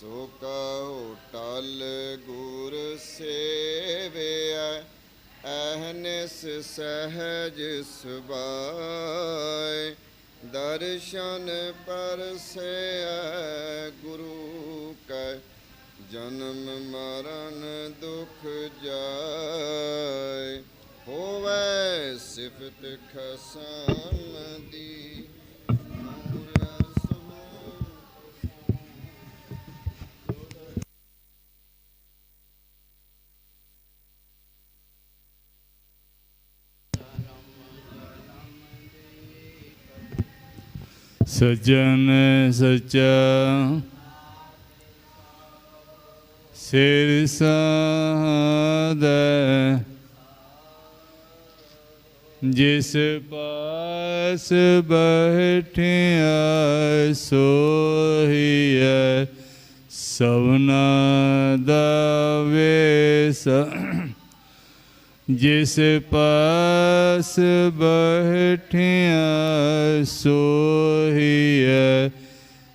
ਸੋ Q ਟਲ ਗੁਰ ਸੇਵਿਆ ਅਹਨਿਸ ਸਹਜ ਸੁਭਾਏ। ਦਰਸ਼ਨ ਪਰਸੈ ਗੁਰੂ ਕੈ, ਜਨਮ ਮਰਨ ਦੁਖ ਜਾਏ। ਹੋਵੇ ਸਿਫਤ ਖਸਮ ਦੀ सज्जन सचा सिर साद जिस पास बैठिया सोहिय। सवना दवे सा जिस पास बैठिया सोहिय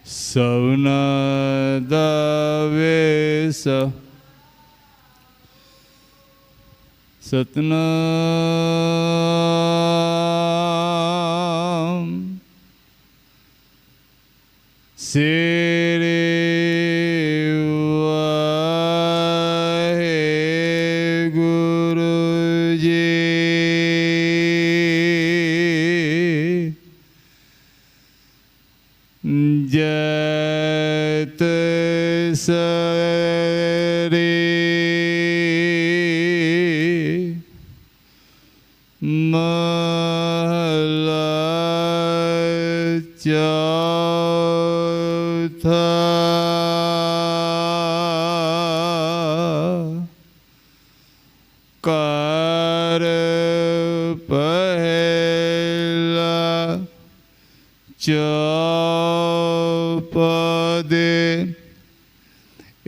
सवना दावे सतना से Jat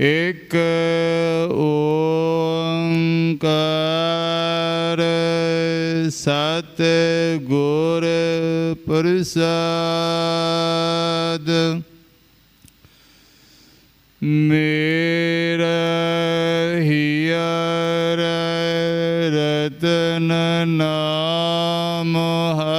एक ओंकार सत गुर प्रसाद। मेरा हियर रतन नाम है।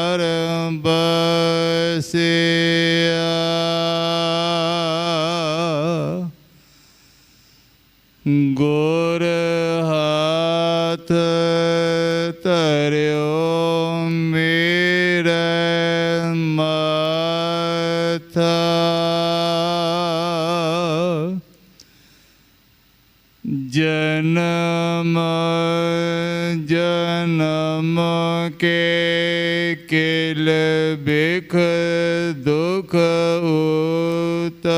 जन्मता जन्म जन्म के किल बिख दुख उतर।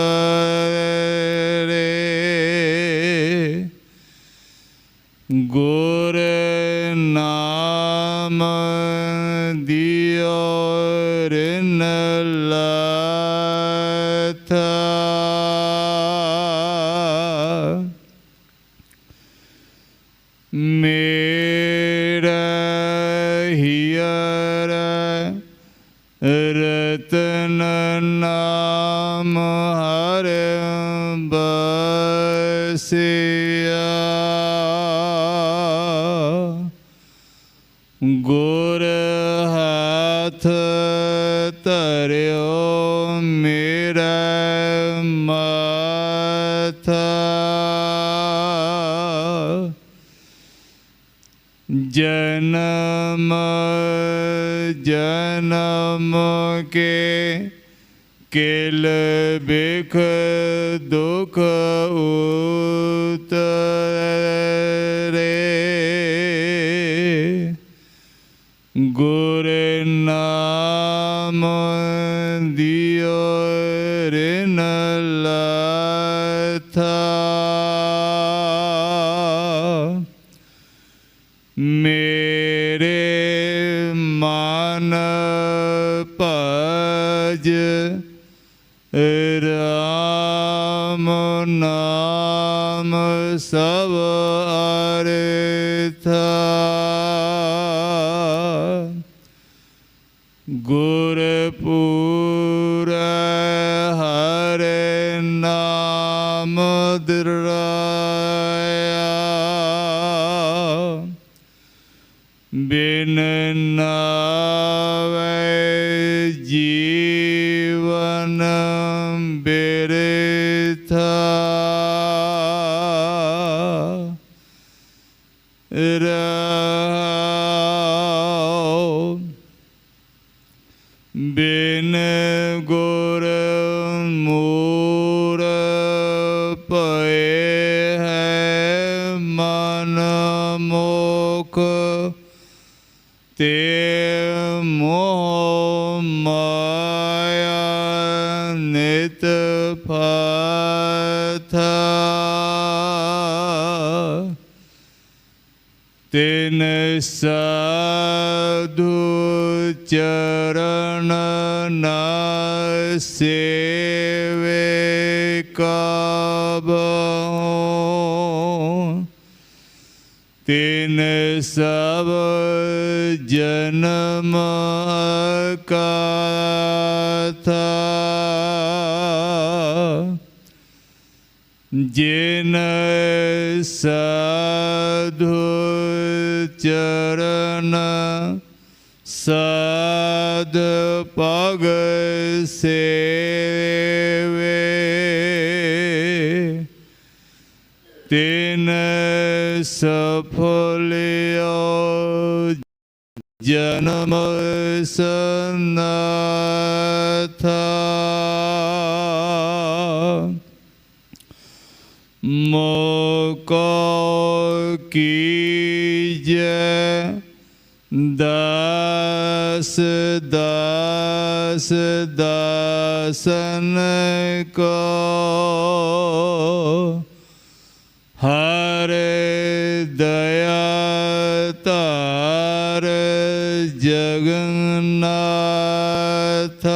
मेरा हियर रतन नाम हर बसिया। गोर हाथ ਬਿਖ ਦੁਖ ਉਤਰੇ। ਗੁਰਪੂਰ ਹਰ ਨਾਮ ਨਾਮ ਦਿਰਾਇਆ ਬਿਨ ਨਾਵੇ ਜੀਵਨ है मन मुख ते मोह माया नित पथ। तिन साधु चरण न सेव। सब जन्म का था जिन साधु चरण सद पग से तीन सफल जनम सन्नाथ मीज दास दस दस दसन नाथ।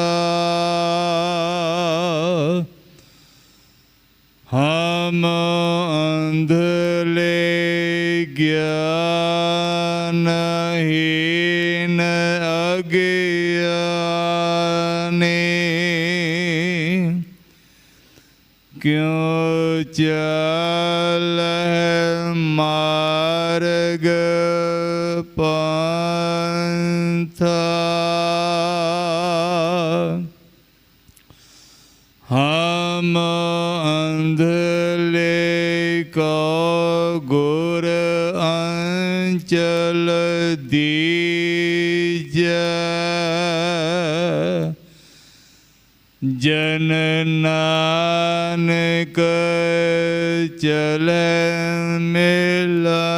हम अंधले ज्ञान हीन अज्ञाने। क्यों चल मार्ग पंथ। हम अंधले का गुर अंचल दीज जन नानक चल मिला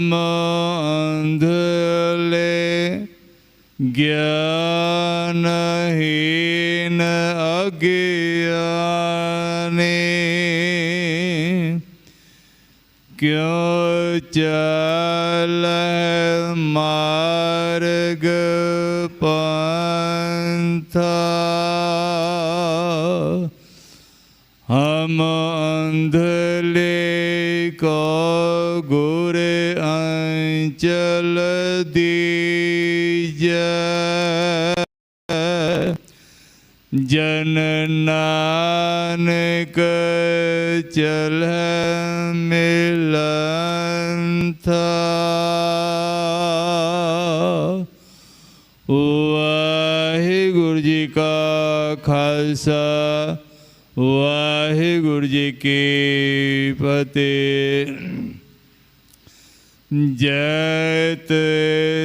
मंदले ज्ञान ज्ञानहीन अज्ञानी। क्यों चल मार्ग पंथा? हम चल दीज। जन नानक चल मिलन था वाहे गुरु जी का खालसा वाहे गुरु जी की फतेह। ਜੈਤ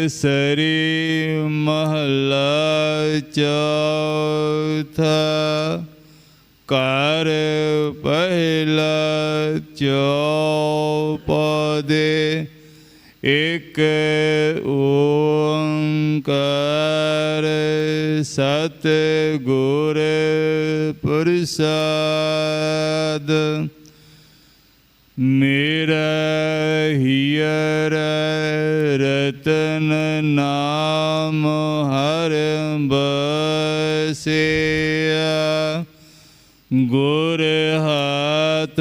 ਸਰੀ ਮਹਲਾ ਚੌਥਾ ਕਰ ਪਹਿਲਾ ਚੌਪਦੇ ਇਕ ਓੰਕਾਰ ਸਤ ਗੁਰ ਪ੍ਰਸਾਦ। ਮੇਰਾ ਹੀਰ ਰਤਨ ਨਾਮ ਹਰ ਬਸਿਆ। ਗੁਰ ਹਾਥ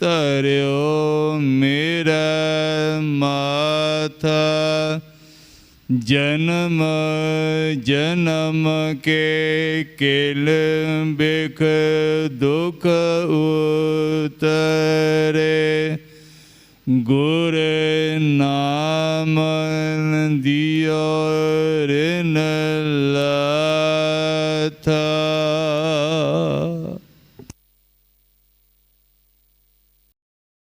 ਧਰਿਓ जन्म जन्म के केल बिख दुख उतरे। गुर नाम